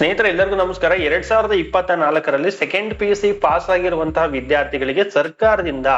ಸ್ನೇಹಿತರೆ, ಎಲ್ಲರಿಗೂ ನಮಸ್ಕಾರ. ಎರಡ್ ಸಾವಿರದ ಇಪ್ಪತ್ತ ನಾಲ್ಕರಲ್ಲಿ second P U C pass ಆಗಿರುವಂತಹ ವಿದ್ಯಾರ್ಥಿಗಳಿಗೆ ಸರ್ಕಾರದಿಂದ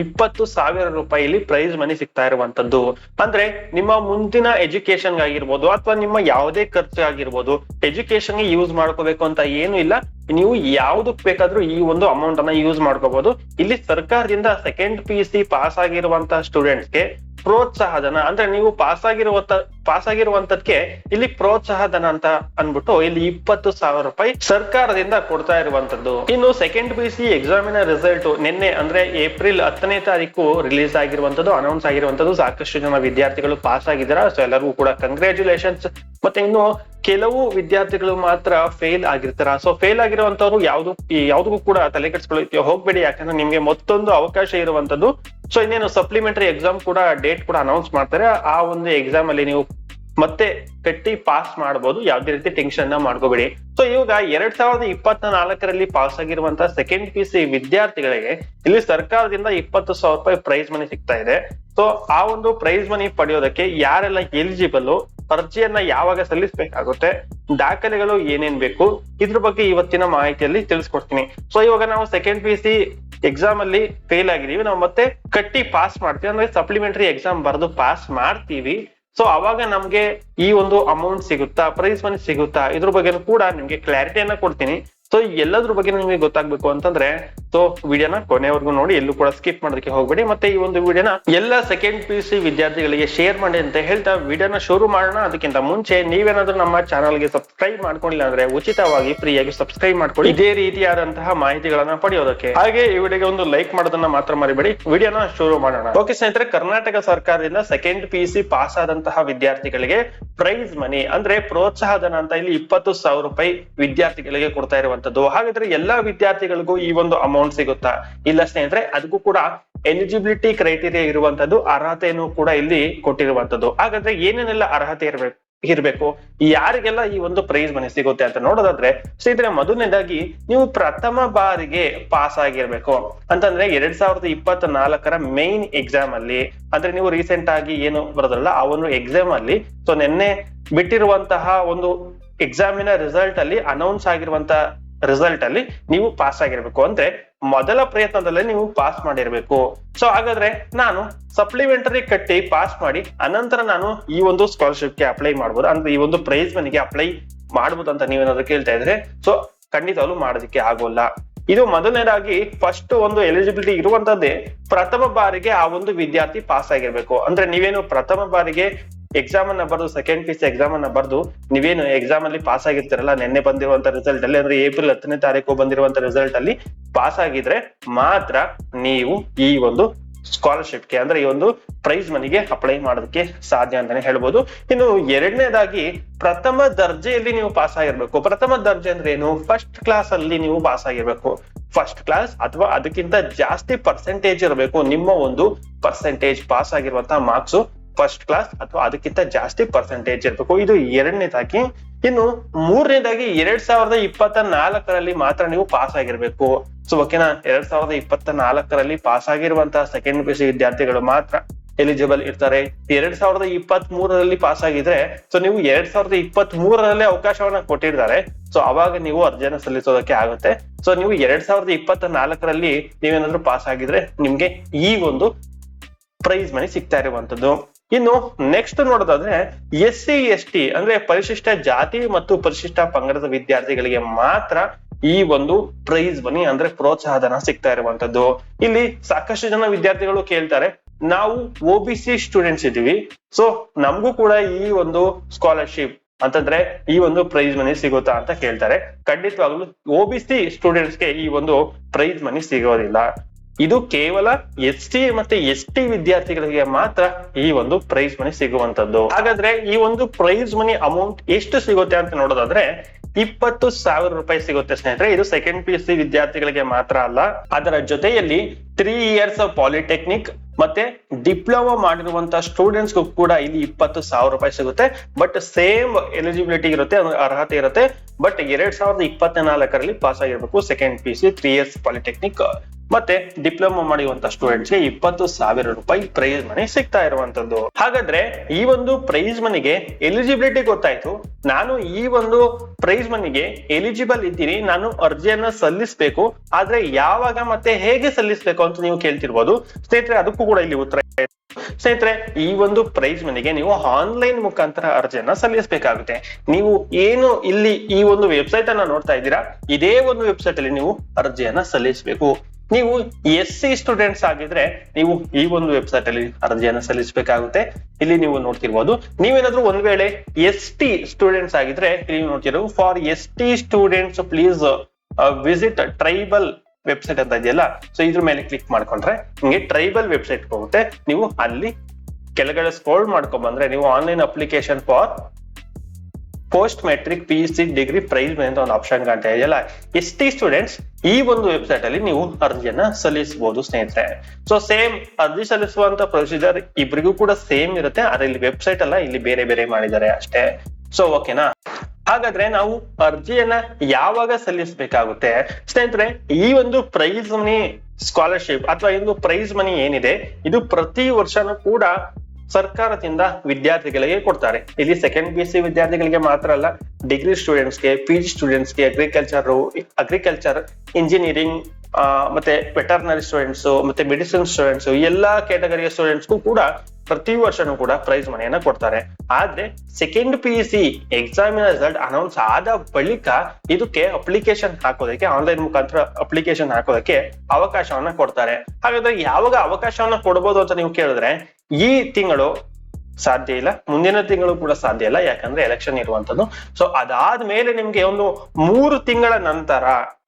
ಇಪ್ಪತ್ತು ಸಾವಿರ ರೂಪಾಯಿಲಿ ಪ್ರೈಸ್ ಮನಿ ಸಿಗ್ತಾ ಇರುವಂತದ್ದು. ಅಂದ್ರೆ ನಿಮ್ಮ ಮುಂದಿನ ಎಜುಕೇಶನ್ ಆಗಿರ್ಬೋದು ಅಥವಾ ನಿಮ್ಮ ಯಾವುದೇ ಖರ್ಚು ಆಗಿರ್ಬೋದು ಎಜುಕೇಶನ್ಗೆ ಯೂಸ್ ಮಾಡ್ಕೋಬೇಕು ಅಂತ ಏನು ಇಲ್ಲ. ನೀವು ಯಾವ್ದಕ್ ಬೇಕಾದ್ರೂ ಈ ಒಂದು ಅಮೌಂಟ್ ಅನ್ನ ಯೂಸ್ ಮಾಡ್ಕೋಬಹುದು ಇಲ್ಲಿ ಸರ್ಕಾರದಿಂದ second P U C pass ಆಗಿರುವಂತಹ ಸ್ಟೂಡೆಂಟ್ಸ್ಗೆ ಪ್ರೋತ್ಸಾಹಧನ, ಅಂದ್ರೆ ನೀವು ಪಾಸ್ ಆಗಿರುವಂತ ಪಾಸ್ ಆಗಿರುವಂತದ್ಕೆ ಇಲ್ಲಿ ಪ್ರೋತ್ಸಾಹ ಧನ ಅಂತ ಅನ್ಬಿಟ್ಟು ಇಲ್ಲಿ ಇಪ್ಪತ್ತು ಸಾವಿರ ರೂಪಾಯಿ ಸರ್ಕಾರದಿಂದ ಕೊಡ್ತಾ ಇರುವಂತದ್ದು. ಇನ್ನು ಸೆಕೆಂಡ್ ಪಿ ಸಿ ಎಕ್ಸಾಮಿನ ರಿಸಲ್ಟ್ ನಿನ್ನೆ ಅಂದ್ರೆ ಏಪ್ರಿಲ್ ಹತ್ತನೇ ತಾರೀಕು ರಿಲೀಸ್ ಆಗಿರುವಂತದ್ದು ಅನೌನ್ಸ್ ಆಗಿರುವಂತದ್ದು. ಸಾಕಷ್ಟು ಜನ ವಿದ್ಯಾರ್ಥಿಗಳು ಪಾಸ್ ಆಗಿದ್ದಾರೆ ಸೊ ಎಲ್ಲರಿಗೂ ಕೂಡ ಕಂಗ್ರ್ಯಾಚುಲೇಷನ್ಸ್ ಮತ್ತೆ ಇನ್ನು ಕೆಲವು ವಿದ್ಯಾರ್ಥಿಗಳು ಮಾತ್ರ ಫೇಲ್ ಆಗಿರ್ತಾರ? ಸೊ ಫೇಲ್ ಆಗಿರುವಂತವ್ರು ಯಾವ್ದು ಯಾವ್ದಕ್ಕೂ ಕೂಡ ತಲೆ ಹೋಗ್ಬೇಡಿ. ಯಾಕಂದ್ರೆ ನಿಮ್ಗೆ ಮತ್ತೊಂದು ಅವಕಾಶ ಇರುವಂತದ್ದು. ಸೊ ಇನ್ನೇನು ಸಪ್ಲಿಮೆಂಟರಿ ಎಕ್ಸಾಮ್ ಕೂಡ ಡೇಟ್ ಕೂಡ ಅನೌನ್ಸ್ ಮಾಡ್ತಾರೆ. ಆ ಒಂದು ಎಕ್ಸಾಮ್ ಅಲ್ಲಿ ನೀವು ಮತ್ತೆ ಕಟ್ಟಿ ಪಾಸ್ ಮಾಡಬಹುದು ಯಾವ್ದೇ ರೀತಿ ಟೆನ್ಷನ್ ಮಾಡ್ಕೋಬೇಡಿ. ಸೊ ಇವಾಗ ಎರಡ್ ಸಾವಿರದ ಇಪ್ಪತ್ತ ನಾಲ್ಕರಲ್ಲಿ ಪಾಸ್ ಆಗಿರುವಂತಹ ಸೆಕೆಂಡ್ ಪಿ ಸಿ ವಿದ್ಯಾರ್ಥಿಗಳಿಗೆ ಇಲ್ಲಿ ಸರ್ಕಾರದಿಂದ ಇಪ್ಪತ್ತು ಸಾವಿರ ರೂಪಾಯಿ ಪ್ರೈಸ್ ಮನಿ ಸಿಗ್ತಾ ಇದೆ. ಸೊ ಆ ಒಂದು ಪ್ರೈಸ್ ಮನಿ ಪಡೆಯೋದಕ್ಕೆ ಯಾರೆಲ್ಲ ಎಲಿಜಿಬಲ್ ಅರ್ಜಿಯನ್ನ ಯಾವಾಗ ಸಲ್ಲಿಸಬೇಕಾಗುತ್ತೆ, ದಾಖಲೆಗಳು ಏನೇನ್ ಬೇಕು, ಇದ್ರ ಬಗ್ಗೆ ಇವತ್ತಿನ ಮಾಹಿತಿಯಲ್ಲಿ ತಿಳಿಸ್ಕೊಡ್ತೀನಿ. ಸೊ ಇವಾಗ ನಾವು ಸೆಕೆಂಡ್ ಪಿ ಸಿ ಎಕ್ಸಾಮ್ ಅಲ್ಲಿ ಫೇಲ್ ಆಗಿದೀವಿ ನಾವು ಮತ್ತೆ ಕಟ್ಟಿ ಪಾಸ್ ಮಾಡ್ತೀವಿ. ಅಂದ್ರೆ ಸಪ್ಲಿಮೆಂಟರಿ ಎಕ್ಸಾಮ್ ಬರೆದು ಪಾಸ್ ಮಾಡ್ತೀವಿ. ಸೊ ಅವಾಗ ನಮ್ಗೆ ಈ ಒಂದು ಅಮೌಂಟ್ ಸಿಗುತ್ತಾ ಪ್ರೈಸ್ ಮನಿ ಸಿಗುತ್ತಾ, ಇದ್ರ ಬಗ್ಗೆ ಕೂಡ ನಿಮ್ಗೆ ಕ್ಲಾರಿಟಿಯನ್ನ ಕೊಡ್ತೀನಿ. ಸೊ ಎಲ್ಲದ್ರ ಬಗ್ಗೆ ನಿಮಗೆ ಗೊತ್ತಾಗ್ಬೇಕು ಅಂತಂದ್ರೆ ಸೊ ವಿಡಿಯೋನ ಕೊನೆವರೆಗೂ ನೋಡಿ, ಎಲ್ಲೂ ಕೂಡ ಸ್ಕಿಪ್ ಮಾಡೋದಕ್ಕೆ ಹೋಗ್ಬೇಡಿ. ಮತ್ತೆ ಈ ಒಂದು ವಿಡಿಯೋನ ಎಲ್ಲ ಸೆಕೆಂಡ್ ಪಿ ಯು ಸಿ ವಿದ್ಯಾರ್ಥಿಗಳಿಗೆ ಶೇರ್ ಮಾಡಿ ಅಂತ ಹೇಳ್ತಾ ವಿಡಿಯೋನ ಶುರು ಮಾಡೋಣ. ಅದಕ್ಕಿಂತ ಮುಂಚೆ ನೀವೇನಾದ್ರೂ ನಮ್ಮ ಚಾನಲ್ಗೆ ಸಬ್ಸ್ಕ್ರೈಬ್ ಮಾಡ್ಕೊಂಡಿಲ್ಲ ಅಂದ್ರೆ ಉಚಿತವಾಗಿ ಫ್ರೀಯಾಗಿ ಸಬ್ಸ್ಕ್ರೈಬ್ ಮಾಡ್ಕೊಳ್ಳಿ. ಇದೇ ರೀತಿಯಾದಂತಹ ಮಾಹಿತಿಗಳನ್ನ ಪಡೆಯೋದಕ್ಕೆ. ಹಾಗೆ ಈ ವಿಡಿಯೋಗೆ ಒಂದು ಲೈಕ್ ಮಾಡೋದನ್ನ ಮಾತ್ರ ಮರಿಬೇಡಿ. ವಿಡಿಯೋನ ಶುರು ಮಾಡೋಣ. ಓಕೆ ಸ್ನೇಹಿತರೆ, ಕರ್ನಾಟಕ ಸರ್ಕಾರದಿಂದ ಸೆಕೆಂಡ್ ಪಿ ಸಿ ಪಾಸ್ ಆದಂತಹ ವಿದ್ಯಾರ್ಥಿಗಳಿಗೆ ಪ್ರೈಸ್ ಮನಿ ಅಂದ್ರೆ ಪ್ರೋತ್ಸಾಹ ಧನ ಅಂತ ಇಲ್ಲಿ ಇಪ್ಪತ್ತು ಸಾವಿರ ರೂಪಾಯಿ ವಿದ್ಯಾರ್ಥಿಗಳಿಗೆ ಕೊಡ್ತಾ ಇರುವಂತದ್ದು. ಹಾಗಾದ್ರೆ ಎಲ್ಲಾ ವಿದ್ಯಾರ್ಥಿಗಳಿಗೂ ಈ ಒಂದು ಅಮೌಂಟ್ ಸಿಗುತ್ತಾ? ಇಲ್ಲ ಸ್ನೇಹಿತರೆ ಅದಕ್ಕೂ ಕೂಡ ಎಲಿಜಿಬಿಲಿಟಿ ಕ್ರೈಟೀರಿಯಾ ಇರುವಂತದ್ದು ಅರ್ಹತೆಯನ್ನು ಕೂಡ ಇಲ್ಲಿ ಕೊಟ್ಟಿರುವಂತದ್ದು. ಹಾಗಾದ್ರೆ ಏನೇನೆಲ್ಲ ಅರ್ಹತೆ ಇರಬೇಕು? ಇರ್ಬೇಕು. ಯಾರಿಗೆಲ್ಲ ಈ ಒಂದು ಪ್ರೈಸ್ ಮನೆ ಸಿಗುತ್ತೆ ಅಂತ ನೋಡೋದಾದ್ರೆ, ಸ್ನೇಹಿತರೆ, ಮೊದಲನೇದಾಗಿ ನೀವು ಪ್ರಥಮ ಬಾರಿಗೆ ಪಾಸ್ ಆಗಿರ್ಬೇಕು. ಅಂತಂದ್ರೆ ಎರಡ್ ಸಾವಿರದ ಇಪ್ಪತ್ತ ನಾಲ್ಕರ ಮೈನ್ ಎಕ್ಸಾಮ್ ಅಲ್ಲಿ, ಅಂದ್ರೆ ನೀವು ರೀಸೆಂಟ್ ಆಗಿ ಏನು ಬರೋದಲ್ಲ ಆ ಒಂದು ಎಕ್ಸಾಮ್ ಅಲ್ಲಿ, ಸೊ ನಿನ್ನೆ ಬಿಟ್ಟಿರುವಂತಹ ಒಂದು ಎಕ್ಸಾಮಿನ ರಿಸಲ್ಟ್ ಅಲ್ಲಿ ಅನೌನ್ಸ್ ಆಗಿರುವಂತ ರಿಸಲ್ಟ್ ಅಲ್ಲಿ ನೀವು ಪಾಸ್ ಆಗಿರ್ಬೇಕು. ಅಂದ್ರೆ ಮೊದಲ ಪ್ರಯತ್ನದಲ್ಲೇ ನೀವು ಪಾಸ್ ಮಾಡಿರ್ಬೇಕು. ಸೊ ಹಾಗಾದ್ರೆ ನಾನು ಸಪ್ಲಿಮೆಂಟರಿ ಕಟ್ಟಿ ಪಾಸ್ ಮಾಡಿ, ಅನಂತರ ನಾನು ಈ ಒಂದು ಸ್ಕಾಲರ್ಶಿಪ್ಗೆ ಅಪ್ಲೈ ಮಾಡ್ಬೋದು. ಅಂದ್ರೆ ಈ ಒಂದು ಪ್ರೈಸ್ ಮನಿಗೆ ಅಪ್ಲೈ ಮಾಡ್ಬೋದು ಅಂತ ನೀವೇನಾದ್ರು ಕೇಳ್ತಾ ಇದ್ರೆ. ಸೊ ಖಂಡಿತವಾಗ್ಲೂ ಮಾಡೋದಕ್ಕೆ ಆಗೋಲ್ಲ. ಇದು ಮೊದಲನೇದಾಗಿ ಫಸ್ಟ್ ಒಂದು ಎಲಿಜಿಬಿಲಿಟಿ ಇರುವಂತದ್ದೇ ಪ್ರಥಮ ಬಾರಿಗೆ ಆ ಒಂದು ವಿದ್ಯಾರ್ಥಿ ಪಾಸ್ ಆಗಿರ್ಬೇಕು. ಅಂದ್ರೆ ನೀವೇನು ಪ್ರಥಮ ಬಾರಿಗೆ ಎಕ್ಸಾಮ್ ಅನ್ನ ಬರ್ದು ಸೆಕೆಂಡ್ ಪಿ ಸಿ ಎಕ್ಸಾಮ್ ಅನ್ನ ಬರೆದು, ನೀವೇನು ಎಕ್ಸಾಮ್ ಅಲ್ಲಿ ಪಾಸ್ ಆಗಿರ್ತೀರಲ್ಲ, ನಿನ್ನೆ ಬಂದಿರುವಂತ ರಿಸಲ್ಟ್ ಅಲ್ಲಿ, ಅಂದ್ರೆ ಏಪ್ರಿಲ್ ಹತ್ತನೇ ತಾರೀಕು ಬಂದಿರುವಂತ ರಿಸಲ್ಟ್ ಅಲ್ಲಿ ಪಾಸ್ ಆಗಿದ್ರೆ ಮಾತ್ರ ನೀವು ಈ ಒಂದು ಸ್ಕಾಲರ್ಶಿಪ್ಗೆ, ಅಂದ್ರೆ ಈ ಒಂದು ಪ್ರೈಸ್ ಮನಿಗೆ ಅಪ್ಲೈ ಮಾಡೋದಕ್ಕೆ ಸಾಧ್ಯ ಅಂತಾನೆ ಹೇಳ್ಬೋದು. ಇನ್ನು ಎರಡನೇದಾಗಿ, ಪ್ರಥಮ ದರ್ಜೆಯಲ್ಲಿ ನೀವು ಪಾಸ್ ಆಗಿರ್ಬೇಕು. ಪ್ರಥಮ ದರ್ಜೆ ಅಂದ್ರೆ ಏನು? ಫಸ್ಟ್ ಕ್ಲಾಸ್ ಅಲ್ಲಿ ನೀವು ಪಾಸ್ ಆಗಿರ್ಬೇಕು. ಫಸ್ಟ್ ಕ್ಲಾಸ್ ಅಥವಾ ಅದಕ್ಕಿಂತ ಜಾಸ್ತಿ ಪರ್ಸೆಂಟೇಜ್ ಇರಬೇಕು. ನಿಮ್ಮ ಒಂದು ಪರ್ಸೆಂಟೇಜ್ ಪಾಸ್ ಆಗಿರುವಂತಹ ಮಾರ್ಕ್ಸ್ ಫಸ್ಟ್ ಕ್ಲಾಸ್ ಅಥವಾ ಅದಕ್ಕಿಂತ ಜಾಸ್ತಿ ಪರ್ಸೆಂಟೇಜ್ ಇರಬೇಕು. ಇದು ಎರಡನೇದಾಗಿ, ಇನ್ನು ಮೂರನೇದಾಗಿ ಎರಡ್ ಸಾವಿರದ ಇಪ್ಪತ್ತ ನಾಲ್ಕರಲ್ಲಿ ಮಾತ್ರ ನೀವು ಪಾಸ್ ಆಗಿರ್ಬೇಕು. ಸೊ ಓಕೆನಾ ಎರಡ್ ಸಾವಿರದ ಇಪ್ಪತ್ತ ನಾಲ್ಕರಲ್ಲಿ ಪಾಸ್ ಆಗಿರುವಂತಹ ಸೆಕೆಂಡ್ ಪಿ ಸಿ ವಿದ್ಯಾರ್ಥಿಗಳು ಮಾತ್ರ ಎಲಿಜಿಬಲ್ ಇರ್ತಾರೆ. ಎರಡ್ ಸಾವಿರದ ಇಪ್ಪತ್ತ್ ಮೂರರಲ್ಲಿ ಪಾಸ್ ಆಗಿದ್ರೆ ಸೊ ನೀವು ಎರಡ್ ಸಾವಿರದ ಇಪ್ಪತ್ತ್ ಮೂರರಲ್ಲೇ ಅವಕಾಶವನ್ನ ಕೊಟ್ಟಿರ್ತಾರೆ. ಸೊ ಅವಾಗ ನೀವು ಅರ್ಜಿಯನ್ನು ಸಲ್ಲಿಸೋದಕ್ಕೆ ಆಗುತ್ತೆ. ಸೊ ನೀವು ಎರಡ್ ಸಾವಿರದ ಇಪ್ಪತ್ತ ನಾಲ್ಕರಲ್ಲಿ ನೀವೇನಾದ್ರೂ ಪಾಸ್ ಆಗಿದ್ರೆ ನಿಮ್ಗೆ ಈ ಒಂದು ಪ್ರೈಸ್ ಮನಿ ಸಿಗ್ತಾ ಇರುವಂತದ್ದು ಇನ್ನು ನೆಕ್ಸ್ಟ್ ನೋಡೋದಾದ್ರೆ ಎಸ್ ಸಿ ಎಸ್ ಟಿ ಅಂದ್ರೆ ಪರಿಶಿಷ್ಟ ಜಾತಿ ಮತ್ತು ಪರಿಶಿಷ್ಟ ಪಂಗಡದ ವಿದ್ಯಾರ್ಥಿಗಳಿಗೆ ಮಾತ್ರ ಈ ಒಂದು ಪ್ರೈಸ್ ಬನ್ನಿ ಅಂದ್ರೆ ಪ್ರೋತ್ಸಾಹಧನ ಸಿಗ್ತಾ ಇರುವಂತದ್ದು. ಇಲ್ಲಿ ಸಾಕಷ್ಟು ಜನ ವಿದ್ಯಾರ್ಥಿಗಳು ಕೇಳ್ತಾರೆ, ನಾವು ಒ ಬಿ ಸಿ ಸ್ಟೂಡೆಂಟ್ಸ್ ಇದೀವಿ ಸೊ ನಮಗೂ ಕೂಡ ಈ ಒಂದು ಸ್ಕಾಲರ್ಶಿಪ್ ಅಂತಂದ್ರೆ ಈ ಒಂದು ಪ್ರೈಸ್ ಮನಿ ಸಿಗುತ್ತಾ ಅಂತ ಕೇಳ್ತಾರೆ. ಖಂಡಿತವಾಗ್ಲೂ ಒ ಬಿ ಸಿ ಸ್ಟೂಡೆಂಟ್ಸ್ಗೆ ಈ ಒಂದು ಪ್ರೈಸ್ ಮನಿ ಸಿಗೋದಿಲ್ಲ. ಇದು ಕೇವಲ ಎಸ್ ಟಿ ಮತ್ತೆ ಎಸ್ ಟಿ ವಿದ್ಯಾರ್ಥಿಗಳಿಗೆ ಮಾತ್ರ ಈ ಒಂದು ಪ್ರೈಸ್ ಮನಿ ಸಿಗುವಂತದ್ದು ಹಾಗಾದ್ರೆ ಈ ಒಂದು ಪ್ರೈಸ್ ಮನಿ ಅಮೌಂಟ್ ಎಷ್ಟು ಸಿಗುತ್ತೆ ಅಂತ ನೋಡೋದಾದ್ರೆ ಇಪ್ಪತ್ತು ಸಾವಿರ ರೂಪಾಯಿ ಸಿಗುತ್ತೆ ಸ್ನೇಹಿತರೆ. ಇದು ಸೆಕೆಂಡ್ ಪಿ ಯು ಸಿ ವಿದ್ಯಾರ್ಥಿಗಳಿಗೆ ಮಾತ್ರ ಅಲ್ಲ. ಅದರ ಜೊತೆಯಲ್ಲಿ ತ್ರೀ ಇಯರ್ಸ್ ಆಫ್ ಪಾಲಿಟೆಕ್ನಿಕ್ ಮತ್ತೆ ಡಿಪ್ಲೊಮಾ ಮಾಡಿರುವಂತ ಸ್ಟೂಡೆಂಟ್ಸ್ ಕೂಡ ಇಲ್ಲಿ ಇಪ್ಪತ್ತು ಸಾವಿರ ರೂಪಾಯಿ ಸಿಗುತ್ತೆ. ಬಟ್ ಸೇಮ್ ಎಲಿಜಿಬಿಲಿಟಿ ಇರುತ್ತೆ, ಅರ್ಹತೆ ಇರುತ್ತೆ. ಬಟ್ ಎರಡ್ ಸಾವಿರದ ಇಪ್ಪತ್ತ ನಾಲ್ಕರಲ್ಲಿ ಪಾಸ್ ಆಗಿರ್ಬೇಕು second P C three years polytechnic ಮತ್ತೆ ಡಿಪ್ಲೊಮಾ ಮಾಡಿರುವಂತ ಸ್ಟೂಡೆಂಟ್ಸ್ಗೆ ಇಪ್ಪತ್ತು ಸಾವಿರ ರೂಪಾಯಿ ಪ್ರೈಸ್ ಮನಿ ಸಿಗ್ತಾ ಇರುವಂತದ್ದು. ಹಾಗಾದ್ರೆ ಈ ಒಂದು ಪ್ರೈಸ್ ಮನಿಗೆ ಎಲಿಜಿಬಿಲಿಟಿ ಗೊತ್ತಾಯ್ತು. ನಾನು ಈ ಒಂದು ಪ್ರೈಸ್ ಮನಿಗೆ ಎಲಿಜಿಬಲ್ ಇದ್ದೀನಿ. ನಾನು ಅರ್ಜಿಯನ್ನ ಸಲ್ಲಿಸಬೇಕು. ಆದ್ರೆ ಯಾವಾಗ ಮತ್ತೆ ಹೇಗೆ ಸಲ್ಲಿಸಬೇಕು ಅಂತ ನೀವು ಕೇಳ್ತಿರ್ಬೋದು. ಸ್ನೇಹಿತರೆ, ಅದಕ್ಕೂ ಕೂಡ ಇಲ್ಲಿ ಉತ್ತರ. ಸ್ನೇಹಿತರೆ, ಈ ಒಂದು ಪ್ರೈಸ್ ಮನಿಗೆ ನೀವು ಆನ್ಲೈನ್ ಮುಖಾಂತರ ಅರ್ಜಿಯನ್ನ ಸಲ್ಲಿಸಬೇಕಾಗುತ್ತೆ. ನೀವು ಏನು ಇಲ್ಲಿ ಈ ಒಂದು ವೆಬ್ಸೈಟ್ ಅನ್ನ ನೋಡ್ತಾ ಇದ್ದೀರಾ, ಇದೇ ಒಂದು ವೆಬ್ಸೈಟ್ ಅಲ್ಲಿ ನೀವು ಅರ್ಜಿಯನ್ನ ಸಲ್ಲಿಸಬೇಕು. ನೀವು ಎಸ್ ಸಿ ಸ್ಟೂಡೆಂಟ್ಸ್ ಆಗಿದ್ರೆ ನೀವು ಈ ಒಂದು ವೆಬ್ಸೈಟ್ ಅಲ್ಲಿ ಅರ್ಜಿಯನ್ನ ಸಲ್ಲಿಸಬೇಕಾಗುತ್ತೆ. ಇಲ್ಲಿ ನೀವು ನೋಡ್ತಿರ್ಬೋದು, ನೀವೇನಾದ್ರೂ ಒಂದ್ ವೇಳೆ ಎಸ್ ಟಿ ಸ್ಟೂಡೆಂಟ್ಸ್ ಆಗಿದ್ರೆ, ಇಲ್ಲಿ ನೀವು ನೋಡ್ತಿರೋದು for S T students please visit tribal website ಅಂತ ಇದೆಯಲ್ಲ ಸೊ ಇದ್ರ ಮೇಲೆ ಕ್ಲಿಕ್ ಮಾಡ್ಕೊಂಡ್ರೆ ನಿಮಗೆ ಟ್ರೈಬಲ್ ವೆಬ್ಸೈಟ್ ಹೋಗುತ್ತೆ. ನೀವು ಅಲ್ಲಿ ಕೆಳಗಡೆ ಸ್ಕ್ರೋಲ್ ಮಾಡ್ಕೊಂಡ್ ಬಂದ್ರೆ ನೀವು online application for post matric P C degree prize ಅಂತ ಒಂದು ಆಪ್ಷನ್ ಕಾಣ್ತಾ ಇದೆಯಲ್ಲ ಎಸ್ ಟಿ ಸ್ಟೂಡೆಂಟ್ಸ್ ಈ ಒಂದು ವೆಬ್ಸೈಟ್ ಅಲ್ಲಿ ನೀವು ಅರ್ಜಿಯನ್ನ ಸಲ್ಲಿಸಬಹುದು ಸ್ನೇಹಿತರೆ. ಸೊ ಸೇಮ್ ಅರ್ಜಿ ಸಲ್ಲಿಸುವಂತ ಪ್ರೊಸೀಜರ್ ಇಬ್ಬರಿಗೂ ಕೂಡ ಸೇಮ್ ಇರುತ್ತೆ, ಆದ್ರೆ ಇಲ್ಲಿ ವೆಬ್ಸೈಟ್ ಅಲ್ಲ, ಇಲ್ಲಿ ಬೇರೆ ಬೇರೆ ಮಾಡಿದ್ದಾರೆ ಅಷ್ಟೇ. ಸೊ ಓಕೆನಾ ಹಾಗಾದ್ರೆ ನಾವು ಅರ್ಜಿಯನ್ನ ಯಾವಾಗ ಸಲ್ಲಿಸಬೇಕಾಗುತ್ತೆ? ಸ್ನೇಹಿತರೆ, ಈ ಒಂದು ಪ್ರೈಸ್ ಮನಿ ಸ್ಕಾಲರ್ಶಿಪ್ ಅಥವಾ ಈ ಒಂದು ಪ್ರೈಸ್ ಮನಿ ಏನಿದೆ, ಇದು ಪ್ರತಿ ವರ್ಷನೂ ಕೂಡ ಸರ್ಕಾರದಿಂದ ವಿದ್ಯಾರ್ಥಿಗಳಿಗೆ ಕೊಡ್ತಾರೆ. ಇಲ್ಲಿ ಸೆಕೆಂಡ್ ಪಿ ಸಿ ವಿದ್ಯಾರ್ಥಿಗಳಿಗೆ ಮಾತ್ರ ಅಲ್ಲ ಡಿಗ್ರಿ ಸ್ಟೂಡೆಂಟ್ಸ್ಗೆ ಪಿ ಜಿ ಸ್ಟೂಡೆಂಟ್ಸ್ಗೆ ಅಗ್ರಿಕಲ್ಚರ್ ಅಗ್ರಿಕಲ್ಚರ್ ಇಂಜಿನಿಯರಿಂಗ್ ಮತ್ತೆ ವೆಟರ್ನರಿ ಸ್ಟೂಡೆಂಟ್ಸ್ ಮತ್ತೆ ಮೆಡಿಸಿನ್ ಸ್ಟೂಡೆಂಟ್ಸ್ ಎಲ್ಲಾ ಕ್ಯಾಟಗರಿಯ ಸ್ಟೂಡೆಂಟ್ಸ್ಗೂ ಕೂಡ ಪ್ರತಿ ವರ್ಷನೂ ಕೂಡ ಪ್ರೈಸ್ ಮನೆಯನ್ನ ಕೊಡ್ತಾರೆ. ಆದ್ರೆ ಸೆಕೆಂಡ್ ಪಿ ಯು ಸಿ ಎಕ್ಸಾಮಿನ ರಿಸಲ್ಟ್ ಅನೌನ್ಸ್ ಆದ ಬಳಿಕ ಇದಕ್ಕೆ ಅಪ್ಲಿಕೇಶನ್ ಹಾಕೋದಕ್ಕೆ ಆನ್ಲೈನ್ ಮುಖಾಂತರ ಅಪ್ಲಿಕೇಶನ್ ಹಾಕೋದಕ್ಕೆ ಅವಕಾಶವನ್ನ ಕೊಡ್ತಾರೆ. ಹಾಗಾದ್ರೆ ಯಾವಾಗ ಅವಕಾಶವನ್ನ ಕೊಡ್ಬೋದು ಅಂತ ನೀವು ಕೇಳಿದ್ರೆ ಈ ತಿಂಗಳು ಸಾಧ್ಯ ಇಲ್ಲ. ಮುಂದಿನ ತಿಂಗಳು ಕೂಡ ಸಾಧ್ಯ ಇಲ್ಲ. ಯಾಕಂದ್ರೆ ಎಲೆಕ್ಷನ್ ಇರುವಂತದ್ದು ಸೊ ಅದಾದ್ಮೇಲೆ ನಿಮ್ಗೆ ಒಂದು ಮೂರು ತಿಂಗಳ ನಂತರ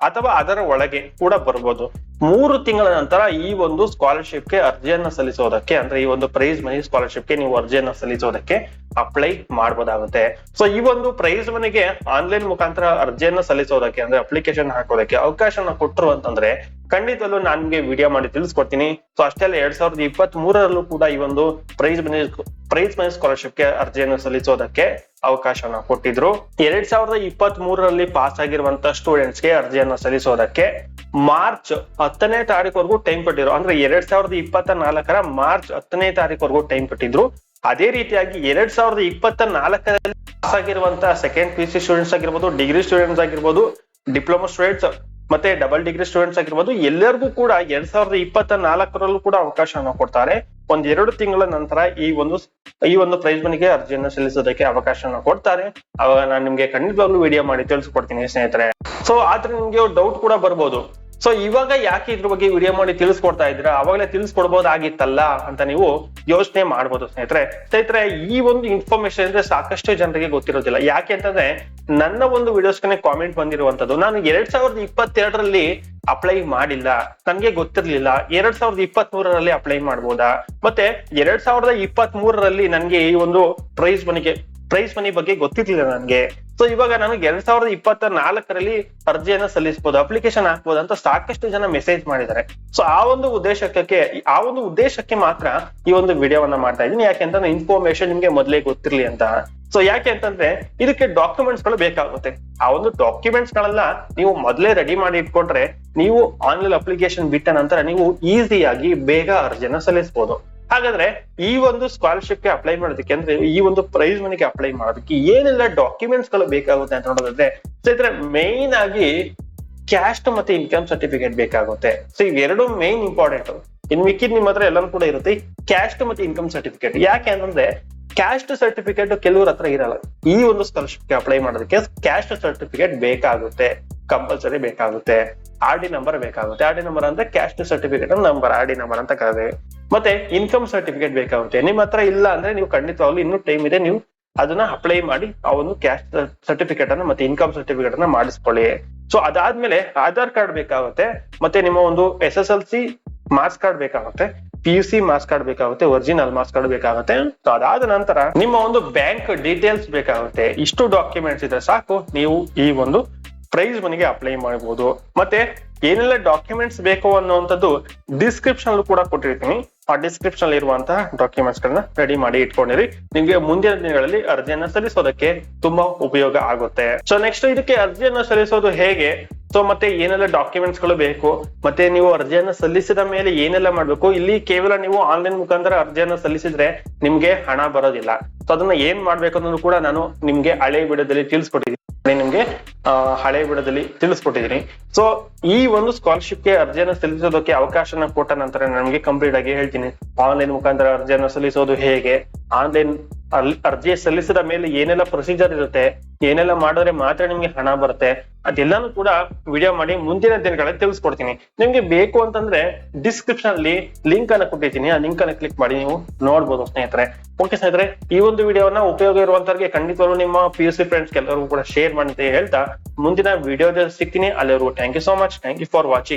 ಅಥವಾ ಅದರ ಒಳಗೆ ಕೂಡ ಬರ್ಬೋದು. ಮೂರು ತಿಂಗಳ ನಂತರ ಈ ಒಂದು ಸ್ಕಾಲರ್ಶಿಪ್ಗೆ ಅರ್ಜಿಯನ್ನ ಸಲ್ಲಿಸೋದಕ್ಕೆ, ಅಂದ್ರೆ ಈ ಒಂದು ಪ್ರೈಸ್ ಮನಿ ಸ್ಕಾಲರ್ಶಿಪ್ಗೆ ನೀವು ಅರ್ಜಿಯನ್ನ ಸಲ್ಲಿಸೋದಕ್ಕೆ ಅಪ್ಲೈ ಮಾಡ್ಬೋದಾಗುತ್ತೆ. ಸೊ ಈ ಒಂದು ಪ್ರೈಸ್ ಮನಿಗೆ ಆನ್ಲೈನ್ ಮುಖಾಂತರ ಅರ್ಜಿಯನ್ನ ಸಲ್ಲಿಸೋದಕ್ಕೆ, ಅಂದ್ರೆ ಅಪ್ಲಿಕೇಶನ್ ಹಾಕೋದಕ್ಕೆ ಅವಕಾಶನ ಕೊಟ್ಟರು ಅಂತಂದ್ರೆ ಖಂಡಿತಲ್ಲೂ ನಾನು ನಿಮ್ಗೆ ವಿಡಿಯೋ ಮಾಡಿ ತಿಳಿಸ್ಕೊಡ್ತೀನಿ. ಸೊ ಅಷ್ಟೆಲ್ಲ ಎರಡ್ ಸಾವಿರದ ಇಪ್ಪತ್ತ್ ಮೂರರಲ್ಲೂ ಕೂಡ ಈ ಒಂದು ಪ್ರೈಸ್ ಮನಿ ಪ್ರೈಸ್ ಮನಿ ಸ್ಕಾಲರ್ಶಿಪ್ಗೆ ಅರ್ಜಿಯನ್ನು ಸಲ್ಲಿಸೋದಕ್ಕೆ ಅವಕಾಶವನ್ನ ಕೊಟ್ಟಿದ್ರು. ಎರಡ್ ಸಾವಿರದ ಇಪ್ಪತ್ತ್ ಮೂರರಲ್ಲಿ ಪಾಸ್ ಆಗಿರುವಂತ ಸ್ಟೂಡೆಂಟ್ಸ್ಗೆ ಅರ್ಜಿಯನ್ನ ಸಲ್ಲಿಸೋದಕ್ಕೆ ಮಾರ್ಚ್ ಹತ್ತನೇ ತಾರೀಕುವರೆಗೂ ಟೈಮ್ ಕೊಟ್ಟಿದ್ರು. ಅಂದ್ರೆ ಎರಡ್ ಸಾವಿರದ ಇಪ್ಪತ್ತ ನಾಲ್ಕರ ಮಾರ್ಚ್ ಹತ್ತನೇ ತಾರೀಕುವರೆಗೂ ಟೈಮ್ ಕೊಟ್ಟಿದ್ರು. ಅದೇ ರೀತಿಯಾಗಿ ಎರಡ್ ಸಾವಿರದ ಇಪ್ಪತ್ತ ನಾಲ್ಕರಲ್ಲಿ ಪಾಸ್ ಆಗಿರುವಂತಹ ಸೆಕೆಂಡ್ ಪಿ ಸಿ ಸ್ಟೂಡೆಂಟ್ಸ್ ಆಗಿರ್ಬೋದು ಡಿಗ್ರಿ ಸ್ಟೂಡೆಂಟ್ಸ್ ಆಗಿರ್ಬೋದು ಡಿಪ್ಲೊಮಾ ಸ್ಟೂಡೆಂಟ್ಸ್ ಮತ್ತೆ ಡಬಲ್ ಡಿಗ್ರಿ ಸ್ಟೂಡೆಂಟ್ಸ್ ಆಗಿರ್ಬೋದು, ಎಲ್ಲರಿಗೂ ಕೂಡ ಎರಡ್ ಸಾವಿರದ ಇಪ್ಪತ್ತ ನಾಲ್ಕರಲ್ಲೂ ಕೂಡ ಅವಕಾಶವನ್ನು ಕೊಡ್ತಾರೆ. ಒಂದ್ ಎರಡು ತಿಂಗಳ ನಂತರ ಈ ಒಂದು ಈ ಒಂದು ಪ್ರೈಸ್ ಮನಿಗೆ ಅರ್ಜಿಯನ್ನು ಸಲ್ಲಿಸೋದಕ್ಕೆ ಅವಕಾಶವನ್ನು ಕೊಡ್ತಾರೆ. ಅವಾಗ ನಾನು ನಿಮ್ಗೆ ಖಂಡಿತವಾಗ್ಲೂ ವಿಡಿಯೋ ಮಾಡಿ ತಿಳಿಸ್ಕೊಡ್ತೀನಿ ಸ್ನೇಹಿತರೆ. ಸೊ ಆದ್ರೆ ನಿಮ್ಗೆ ಡೌಟ್ ಕೂಡ ಬರ್ಬೋದು. ಸೊ ಇವಾಗ ಯಾಕೆ ಇದ್ರ ಬಗ್ಗೆ ವಿಡಿಯೋ ಮಾಡಿ ತಿಳಿಸ್ಕೊಡ್ತಾ ಇದ್ದೀರಾ? ಅವಾಗಲೇ ತಿಳಿಸ್ಕೊಡ್ಬೋದಾಗಿತ್ತಲ್ಲ ಅಂತ ನೀವು ಯೋಚನೆ ಮಾಡ್ಬೋದು ಸ್ನೇಹಿತರೆ. ಸ್ನೇಹಿತರೆ, ಈ ಒಂದು ಇನ್ಫಾರ್ಮೇಶನ್ ಅಂದ್ರೆ ಸಾಕಷ್ಟು ಜನರಿಗೆ ಗೊತ್ತಿರೋದಿಲ್ಲ. ಯಾಕೆ ಅಂತಂದ್ರೆ ನನ್ನ ಒಂದು ವಿಡಿಯೋಸ್ಗೆ ಕಾಮೆಂಟ್ ಬಂದಿರುವಂತದ್ದು ನಾನು ಎರಡ್ ಸಾವಿರದ ಇಪ್ಪತ್ತೆರಡರಲ್ಲಿ ಅಪ್ಲೈ ಮಾಡಿಲ್ಲ. ನನ್ಗೆ ಗೊತ್ತಿರ್ಲಿಲ್ಲ. ಎರಡ್ ಸಾವಿರದ ಇಪ್ಪತ್ತ್ ಮೂರರಲ್ಲಿ ಅಪ್ಲೈ ಮಾಡ್ಬೋದಾ? ಮತ್ತೆ ಎರಡ್ ಸಾವಿರದ ಇಪ್ಪತ್ತ್ ಮೂರರಲ್ಲಿ ನನ್ಗೆ ಈ ಒಂದು ಪ್ರೈಸ್ ಮನಿಗೆ ಪ್ರೈಸ್ ಮನಿ ಬಗ್ಗೆ ಗೊತ್ತಿರ್ಲಿಲ್ಲ ನನ್ಗೆ. ಸೊ ಇವಾಗ ನಾನು ಎರಡ್ ಸಾವಿರದ ಇಪ್ಪತ್ತ ನಾಲ್ಕರಲ್ಲಿ ಅರ್ಜಿಯನ್ನ ಸಲ್ಲಿಸಬಹುದು ಅಪ್ಲಿಕೇಶನ್ ಹಾಕ್ಬೋದು ಅಂತ ಸಾಕಷ್ಟು ಜನ ಮೆಸೇಜ್ ಮಾಡಿದ್ದಾರೆ. ಸೊ ಆ ಒಂದು ಉದ್ದೇಶಕ್ಕೆ, ಆ ಒಂದು ಉದ್ದೇಶಕ್ಕೆ ಮಾತ್ರ ಈ ಒಂದು ವಿಡಿಯೋವನ್ನ ಮಾಡ್ತಾ ಇದ್ದೀನಿ. ಯಾಕೆಂತ ಇನ್ಫಾರ್ಮೇಶನ್ ನಿಮ್ಗೆ ಮೊದಲೇ ಗೊತ್ತಿರ್ಲಿ ಅಂತ. ಸೊ ಯಾಕೆ ಅಂತಂದ್ರೆ ಇದಕ್ಕೆ ಡಾಕ್ಯುಮೆಂಟ್ಸ್ಗಳು ಬೇಕಾಗುತ್ತೆ. ಆ ಒಂದು ಡಾಕ್ಯುಮೆಂಟ್ಸ್ ಗಳೆಲ್ಲ ನೀವು ಮೊದಲೇ ರೆಡಿ ಮಾಡಿ ಇಟ್ಕೊಂಡ್ರೆ ನೀವು ಆನ್ಲೈನ್ ಅಪ್ಲಿಕೇಶನ್ ಬಿಟ್ಟ ನಂತರ ನೀವು ಈಸಿಯಾಗಿ ಬೇಗ ಅರ್ಜಿನ ಸಲ್ಲಿಸಬಹುದು ಹಾಗಾದ್ರೆ ಈ ಒಂದು ಸ್ಕಾಲರ್ಶಿಪ್ಗೆ ಅಪ್ಲೈ ಮಾಡೋದಕ್ಕೆ ಅಂದ್ರೆ ಈ ಒಂದು ಪ್ರೈಸ್ ಮನಿಗೆ ಅಪ್ಲೈ ಮಾಡೋದಕ್ಕೆ ಏನೆಲ್ಲ ಡಾಕ್ಯುಮೆಂಟ್ಸ್ಗಳು ಬೇಕಾಗುತ್ತೆ ಅಂತ ನೋಡೋದಾದ್ರೆ ಸ್ನೇಹಿತರೆ ಮೇನ್ ಆಗಿ ಕ್ಯಾಸ್ಟ್ ಮತ್ತೆ ಇನ್ಕಮ್ ಸರ್ಟಿಫಿಕೇಟ್ ಬೇಕಾಗುತ್ತೆ. ಸೊ ಇವೆರಡು ಮೇನ್ ಇಂಪಾರ್ಟೆಂಟ್ ಇನ್ ಮಿಕ್ಕಿದ್ ನಿಮ್ಮ ಹತ್ರ ಎಲ್ಲರೂ ಕೂಡ ಇರುತ್ತೆ ಕ್ಯಾಸ್ಟ್ ಮತ್ತೆ ಇನ್ಕಮ್ ಸರ್ಟಿಫಿಕೇಟ್ ಯಾಕೆ ಅಂತಂದ್ರೆ ಕ್ಯಾಸ್ಟ್ ಸರ್ಟಿಫಿಕೇಟ್ ಕೆಲವ್ರ ಹತ್ರ ಇರಲ್ಲ. ಈ ಒಂದು ಸ್ಕಾಲರ್ಶಿಪ್ಗೆ ಅಪ್ಲೈ ಮಾಡೋದಕ್ಕೆ ಕ್ಯಾಸ್ಟ್ ಸರ್ಟಿಫಿಕೇಟ್ ಬೇಕಾಗುತ್ತೆ. ಕಂಪಲ್ಸರಿ ಬೇಕಾಗುತ್ತೆ. ಆರ್ ಡಿ ನಂಬರ್ ಬೇಕಾಗುತ್ತೆ. ಆರ್ ಡಿ ನಂಬರ್ ಅಂದ್ರೆ caste certificate number R D number ಅಂತ ಕರೆದೆ. ಮತ್ತೆ ಇನ್ಕಮ್ ಸರ್ಟಿಫಿಕೇಟ್ ಬೇಕಾಗುತ್ತೆ. ನಿಮ್ಮ ಹತ್ರ ಇಲ್ಲ ಅಂದ್ರೆ ನೀವು ಖಂಡಿತವಾಗ್ಲೂ ಇನ್ನೂ ಟೈಮ್ ಇದೆ, ನೀವು ಅದನ್ನ ಅಪ್ಲೈ ಮಾಡಿ ಆ ಒಂದು ಕ್ಯಾಸ್ಟ್ ಸರ್ಟಿಫಿಕೇಟ್ ಅನ್ನ ಮತ್ತೆ ಇನ್ಕಮ್ ಸರ್ಟಿಫಿಕೇಟ್ ಅನ್ನ ಮಾಡಿಸ್ಕೊಳ್ಳಿ. ಸೊ ಅದಾದ್ಮೇಲೆ ಆಧಾರ್ ಕಾರ್ಡ್ ಬೇಕಾಗುತ್ತೆ. ಮತ್ತೆ ನಿಮ್ಮ ಒಂದು S S L C marks card ಬೇಕಾಗುತ್ತೆ. P U C marks card ಬೇಕಾಗುತ್ತೆ ಒರಿಜಿನಲ್ ಮಾರ್ಕ್ಸ್ ಕಾರ್ಡ್ ಬೇಕಾಗುತ್ತೆ ಅದಾದ ನಂತರ ನಿಮ್ಮ ಒಂದು ಬ್ಯಾಂಕ್ ಡೀಟೇಲ್ಸ್ ಬೇಕಾಗುತ್ತೆ. ಇಷ್ಟು ಡಾಕ್ಯುಮೆಂಟ್ಸ್ ಇದ್ರೆ ಸಾಕು, ನೀವು ಈ ಒಂದು ಪ್ರೈಸ್ ಮನಿಗೆ ಅಪ್ಲೈ ಮಾಡಬಹುದು ಮತ್ತೆ ಏನೆಲ್ಲ ಡಾಕ್ಯುಮೆಂಟ್ಸ್ ಬೇಕು ಅನ್ನುವಂಥದ್ದು ಡಿಸ್ಕ್ರಿಪ್ಷನ್ ಕೂಡ ಕೊಟ್ಟಿರ್ತೀನಿ. ಆ ಡಿಸ್ಕ್ರಿಪ್ಷನ್ ಅಲ್ಲಿ ಇರುವಂತಹ ಡಾಕ್ಯುಮೆಂಟ್ಸ್ ಗಳನ್ನ ರೆಡಿ ಮಾಡಿ ಇಟ್ಕೊಂಡಿರಿ. ನಿಮ್ಗೆ ಮುಂದಿನ ದಿನಗಳಲ್ಲಿ ಅರ್ಜಿಯನ್ನ ಸಲ್ಲಿಸೋದಕ್ಕೆ ತುಂಬಾ ಉಪಯೋಗ ಆಗುತ್ತೆ. ಸೊ ನೆಕ್ಸ್ಟ್ ಇದಕ್ಕೆ ಅರ್ಜಿಯನ್ನ ಸಲ್ಲಿಸೋದು ಹೇಗೆ? ಸೊ ಮತ್ತೆ ಏನೆಲ್ಲ ಡಾಕ್ಯುಮೆಂಟ್ಸ್ಗಳು ಬೇಕು? ಮತ್ತೆ ನೀವು ಅರ್ಜಿಯನ್ನ ಸಲ್ಲಿಸಿದ ಮೇಲೆ ಏನೆಲ್ಲ ಮಾಡ್ಬೇಕು? ಇಲ್ಲಿ ಕೇವಲ ನೀವು ಆನ್ಲೈನ್ ಮುಖಾಂತರ ಅರ್ಜಿಯನ್ನ ಸಲ್ಲಿಸಿದ್ರೆ ನಿಮ್ಗೆ ಹಣ ಬರೋದಿಲ್ಲ. ಸೊ ಅದನ್ನ ಏನ್ ಮಾಡ್ಬೇಕು ಅನ್ನೋದು ಕೂಡ ನಾನು ನಿಮ್ಗೆ ಹಳೆ ವಿಡಿಯೋದಲ್ಲಿ ತಿಳಿಸ್ಕೊಟ್ಟಿದ್ದೀನಿ. ನಿಮ್ಗೆ ಹಳೆ ಬಿಡದಲ್ಲಿ ತಿಳಿಸ್ಕೊಟ್ಟಿದ್ದೀನಿ. ಸೊ ಈ ಒಂದು ಸ್ಕಾಲರ್ಶಿಪ್ಗೆ ಅರ್ಜಿಯನ್ನು ಸಲ್ಲಿಸೋದಕ್ಕೆ ಅವಕಾಶನ ಕೊಟ್ಟ ನಂತರ ನಮಗೆ ಕಂಪ್ಲೀಟ್ ಆಗಿ ಹೇಳ್ತೀನಿ. ಆನ್ಲೈನ್ ಮುಖಾಂತರ ಅರ್ಜಿಯನ್ನು ಸಲ್ಲಿಸೋದು ಹೇಗೆ? ಆನ್ಲೈನ್ ಅರ್ಜಿ ಸಲ್ಲಿಸಿದ ಮೇಲೆ ಏನೆಲ್ಲ ಪ್ರೊಸೀಜರ್ ಇರುತ್ತೆ? ಏನೆಲ್ಲ ಮಾಡಿದ್ರೆ ಮಾತ್ರ ನಿಮ್ಗೆ ಹಣ ಬರುತ್ತೆ? ಅದೆಲ್ಲಾನು ಕೂಡ ವಿಡಿಯೋ ಮಾಡಿ ಮುಂದಿನ ದಿನಗಳಲ್ಲಿ ತಿಳಿಸ್ಕೊಡ್ತೀನಿ. ನಿಮ್ಗೆ ಬೇಕು ಅಂತಂದ್ರೆ ಡಿಸ್ಕ್ರಿಪ್ಷನ್ ಅಲ್ಲಿ ಲಿಂಕ್ ಅನ್ನ ಕೊಟ್ಟಿದ್ದೀನಿ. ಆ ಲಿಂಕ್ ಅನ್ನ ಕ್ಲಿಕ್ ಮಾಡಿ ನೀವು ನೋಡ್ಬೋದು ಸ್ನೇಹಿತರೆ. ಓಕೆ ಸ್ನೇಹಿತರೆ, ಈ ಒಂದು ವಿಡಿಯೋನ ಉಪಯೋಗ ಇರುವಂತವ್ರಿಗೆ ಖಂಡಿತವಾಗ್ಲೂ ನಿಮ್ಮ ಪಿ ಯು ಸಿ ಫ್ರೆಂಡ್ಸ್ ಎಲ್ಲರಿಗೂ ಕೂಡ ಶೇರ್ ಮಾಡಿ ಅಂತ ಹೇಳ್ತಾ ಮುಂದಿನ ವಿಡಿಯೋದಲ್ಲಿ ಸಿಗ್ತೀನಿ. ಅಲ್ಲಿವರೆಗೂ thank you so much thank you for watching